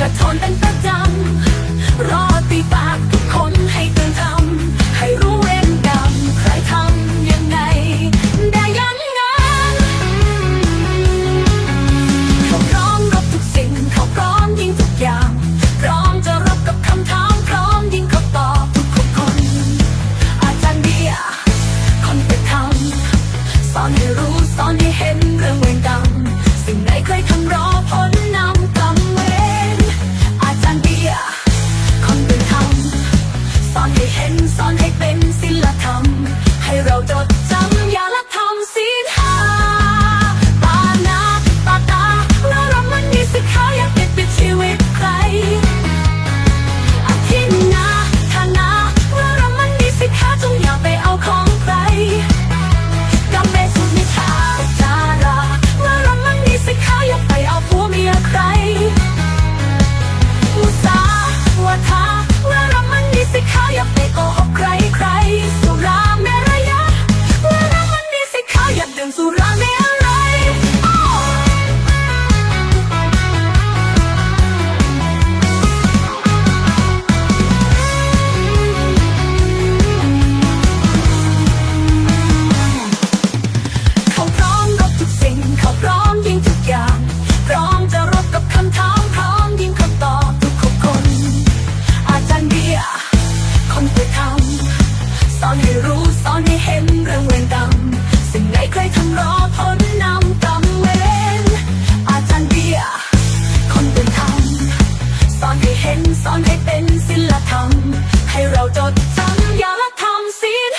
กระทนเป็นประจำรอ สอนให้เป็นศิลธรรม ให้เราจด เขาพร้อมกับทุกสิ่ง เขาพร้อมยิงทุกอย่าง พร้อมจะรบกับคำถาม พร้อมยิงคำตอบทุกคน อาจารย์เบียร์คนเคยทำสอนให้รู้สอนให้เห็นเรื่องเวรกรรม รอผลนำตำเวนอาจารย์เบียคนเป็นธรรมสอนให้เห็นสอนให้เป็นศิลธรรม ใหเราจดจำอย่าละทำศีล